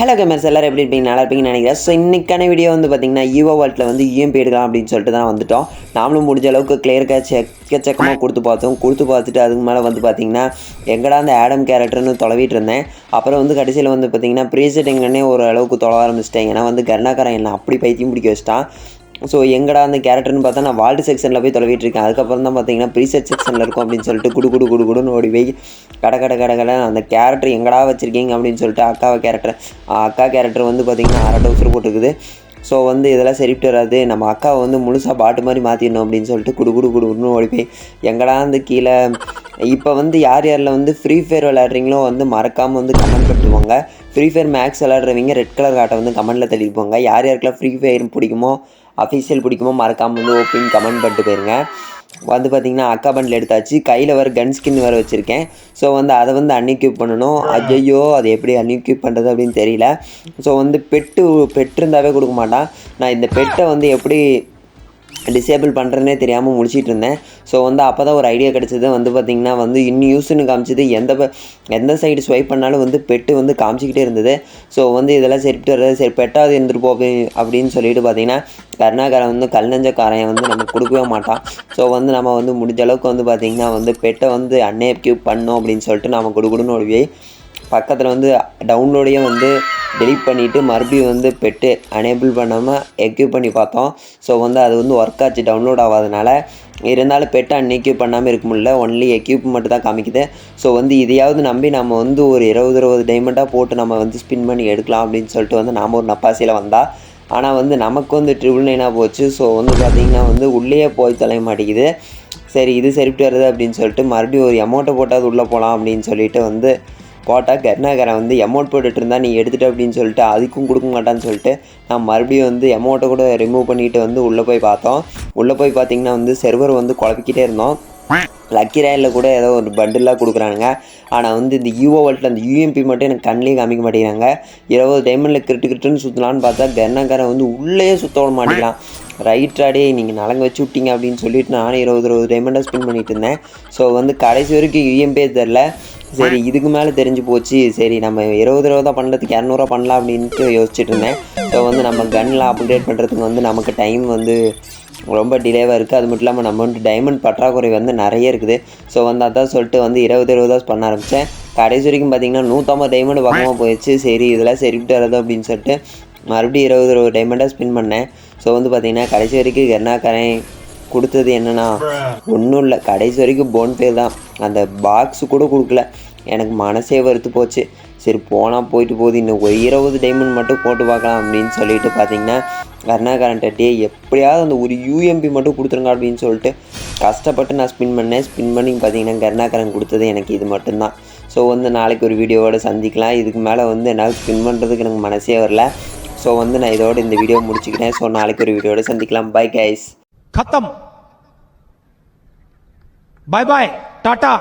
Hello gamers எல்லாரும் எப்படி இருப்பீங்க? நல்லா இருப்பீங்கன்னு நினைக்கிறேன். ஸோ இன்றைக்கான வீடியோ வந்து பார்த்தீங்கன்னா ஈவோ வால்ட்டில் வந்து இஎம்பி எடுக்கலாம் அப்படின்னு சொல்லிட்டு தான் வந்துட்டோம். நாமளும் முடிஞ்ச அளவுக்கு கிளியர்க்காக எக்கச்சக்கமாக கொடுத்து பார்த்தோம். கொடுத்து பார்த்துட்டு அதுக்கு மேலே வந்து பார்த்தீங்கன்னா எங்கடா அந்த ஆடம் கேரக்டர்னு தொலைவிட்டு இருந்தேன். அப்புறம் வந்து கடைசியில் வந்து பார்த்தீங்கன்னா ப்ரீசெட் எங்கன்னே ஒரு அளவுக்கு தொலை ஆரம்பிச்சிட்டேன். ஏன்னா வந்து கருணாகரன் என்ன அப்படி பைத்தியம் பிடிக்க வச்சிட்டான். ஸோ எங்கடா அந்த கேரக்டர்னு பார்த்தா நான் வால்டு செக்ஷனில் போய் தொலைவிட்டு இருக்கேன் அதுக்கப்புறம் தான் பார்த்தீங்கன்னா ப்ரீசெட் செக்ஷனில் இருக்கும் அப்படின்னு சொல்லிட்டு குடு குடு குடு குடுன்னு ஓடி போய் கட கட கட கட அந்த கேரக்டர் எங்கடா வச்சுருக்கீங்க அப்படின்னு சொல்லிட்டு அக்காவை கேரக்டர் அக்கா கேரக்டர் வந்து பார்த்திங்கன்னா அரை டவுசர் போட்டுருக்குது. ஸோ வந்து இதெல்லாம் சரிட்டு வராது. நம்ம அக்காவை வந்து முழுசாக பாட்டு மாதிரி மாற்றிடணும் அப்படின்னு சொல்லிட்டு குடு குடு குடுன்னு ஓடி போய் எங்கடா வந்து கீழே இப்போ வந்து யார் யாரில் வந்து ஃப்ரீ ஃபயர் விளையாடுறீங்களோ வந்து மறக்காமல் வந்து கமெண்ட் பண்ணிட்டுவாங்க ஃப்ரீ ஃபயர் மேக்ஸ் விளையாடுறவங்க ரெட் கலர் காட்டை வந்து கமெண்டில் தள்ளிப்போங்க யார் யாருக்கெல்லாம் ஃப்ரீ ஃபயர் பிடிக்குமோ அஃபீஷியல் பிடிக்குமோ மறக்காமல் வந்து ஓப்பன் கமெண்ட் பண்ணிட்டு போயிருங்க. வந்து பார்த்தீங்கன்னா அக்கா பண்டில் எடுத்தாச்சு. கையில் வர கன் ஸ்கின் வேறு வச்சுருக்கேன். ஸோ வந்து அதை வந்து அன்இக்யூப் பண்ணணும். ஐயோ அது எப்படி அன்இக்யூப் பண்ணுறது அப்படின்னு தெரியல. ஸோ வந்து பெட்டு பெட் இருந்தாவே கொடுக்க மாட்டான். நான் இந்த பெட்டை வந்து எப்படி டிசேபிள் பண்ணுறேனே தெரியாமல் முடிச்சிட்டு இருந்தேன். ஸோ வந்து அப்போ தான் ஒரு ஐடியா கிடச்சிது. வந்து பார்த்திங்கன்னா வந்து இன்னும் யூஸ்னு காமிச்சது. எந்த எந்த சைடு ஸ்வைப் பண்ணாலும் வந்து பெட்டு வந்து காமிச்சிக்கிட்டே இருந்தது. ஸோ வந்து இதெல்லாம் சரிட்டு வர்றது சரி பெட்டாவது இருந்துருப்போம் போ அப்படின்னு சொல்லிட்டு பார்த்தீங்கன்னா கருணாகரன் வந்து கல் நெஞ்சக்காரன் வந்து நமக்கு கொடுக்கவே மாட்டான். ஸோ வந்து நம்ம வந்து முடிஞ்ச அளவுக்கு வந்து பார்த்திங்கன்னா வந்து பெட்டை வந்து அன்எக்யூப் பண்ணோம் அப்படின்னு சொல்லிட்டு நம்ம கொடுக்கணும்னு ஓடி போய் பக்கத்தில் வந்து டவுன்லோடையும் வந்து டெலிட் பண்ணிவிட்டு மறுபடியும் வந்து பெட்டு அனேபிள் பண்ணாமல் எக்யூப் பண்ணி பார்த்தோம். ஸோ வந்து அது வந்து ஒர்க் ஆச்சு டவுன்லோட் ஆகாதனால. இருந்தாலும் பெட்டை அன்எக்யூப் பண்ணாமல் இருக்க முடியல. ஒன்லி எக்யூப் மட்டும் தான் காமிக்குது. ஸோ வந்து இதையாவது நம்பி நம்ம வந்து ஒரு இருபது இருபது டைமண்டாக போட்டு நம்ம வந்து ஸ்பின் பண்ணி எடுக்கலாம் அப்படின்னு சொல்லிட்டு வந்து நாம் ஒரு நப்பாசியில் வந்தால் ஆனால் வந்து நமக்கு வந்து ட்ரிபிள் நைனாக போச்சு. ஸோ வந்து பார்த்திங்கன்னா வந்து உள்ளேயே போய் தொலைய மாட்டேங்குது. சரி இது சரிப்பட்டு வருது அப்படின்னு சொல்லிட்டு மறுபடியும் ஒரு அமௌண்ட்டை போட்டால் உள்ளே போகலாம் அப்படின்னு சொல்லிட்டு வந்து போட்டால் கருணாகரன் வந்து அமௌண்ட் போட்டுட்டு இருந்தா நீ எடுத்துட்டு அப்படின்னு சொல்லிட்டு அதுக்கும் கொடுக்க மாட்டான்னு சொல்லிட்டு நான் மறுபடியும் வந்து அமௌண்ட்டை கூட ரிமூவ் பண்ணிட்டு வந்து உள்ளே போய் பார்த்தோம். உள்ளே போய் பார்த்தீங்கன்னா வந்து செர்வர் வந்து குழப்பிக்கிட்டே இருந்தோம். லக்கி ராயலில் கூட ஏதோ ஒரு பண்டிலாக கொடுக்குறானுங்க. ஆனால் வந்து இந்த யூஓ வேர்ல்ட்டில் அந்த யூஎம்பி மட்டும் எனக்கு கண்ணிலே காமிக்க மாட்டேங்கிறாங்க. இருபது டைமண்டில் கிரிட்டு கிரிட்டுன்னு சுற்றலான்னு பார்த்தா கன்னக்காரன் வந்து உள்ளேயே சுத்த விட மாட்டேங்கிறான். ரைட்ராடே நீங்கள் நலங்க வச்சு விட்டீங்க அப்படின்னு சொல்லிட்டு நானும் இருபது இருபது டைமண்டாக ஸ்பெண்ட் பண்ணிட்டு இருந்தேன். ஸோ வந்து கடைசி வரைக்கும் யூஎம்பே தெரில சரி இதுக்கு மேலே தெரிஞ்சு போச்சு. சரி நம்ம இருபது இருபதா பண்ணுறதுக்கு இரநூறுவா பண்ணலாம் அப்படின்ட்டு யோசிச்சுட்டு இருந்தேன். ஸோ வந்து நம்ம கன்லாம் அப்கிரேட் பண்ணுறதுக்கு வந்து நமக்கு டைம் வந்து ரொம்ப டிலேவாக இருக்குது அது மட்டும் இல்லாமல் நம்ம வந்து டைமண்ட் பற்றாக்குறை வந்து நிறைய இருக்குது. ஸோ வந்து அதான் சொல்லிட்டு வந்து இருபது இருபதா பண்ண ஆரம்பித்தேன் கடைசி வரைக்கும் பார்த்தீங்கன்னா நூற்றம்பது டைமண்ட் பக்கமாக போயிடுச்சு. சரி இதெல்லாம் சரிவிட்டு வரது அப்படின்னு சொல்லிட்டு மறுபடியும் இருபது இருபது டைமண்டாக ஸ்பின் பண்ணேன். ஸோ வந்து பார்த்திங்கன்னா கடைசி வரைக்கும் கருணாகரன் கொடுத்தது என்னன்னா ஒன்றும் இல்லை. கடைசி வரைக்கும் போன்பே தான். அந்த பாக்ஸ் கூட கொடுக்கல. எனக்கு மனசே வெறுத்து போச்சு. சரி போனால் போயிட்டு போகுது. இன்னும் ஒரு இருபது டைமண்ட் மட்டும் போட்டு பார்க்கலாம் அப்படின்னு சொல்லிட்டு பார்த்தீங்கன்னா கருணாகரன்ட்ட டே எப்படியாவது அந்த ஒரு யூஎம்பி மட்டும் கொடுத்துருங்க அப்படின்னு சொல்லிட்டு கஷ்டப்பட்டு நான் ஸ்பின் பண்ணேன். ஸ்பின் பண்ணி பார்த்தீங்கன்னா கருணாகரன் கொடுத்தது எனக்கு இது மட்டும்தான். ஸோ வந்து நாளைக்கு ஒரு வீடியோவோடு சந்திக்கலாம். இதுக்கு மேலே வந்து என்னால் ஸ்பின் பண்ணுறதுக்கு எனக்கு மனசே வரல. ஸோ வந்து நான் இதோட இந்த வீடியோ முடிச்சுக்கிறேன். ஸோ நாளைக்கு ஒரு வீடியோட சந்திக்கலாம். பை கைஸ் கத்தம். Bye bye tata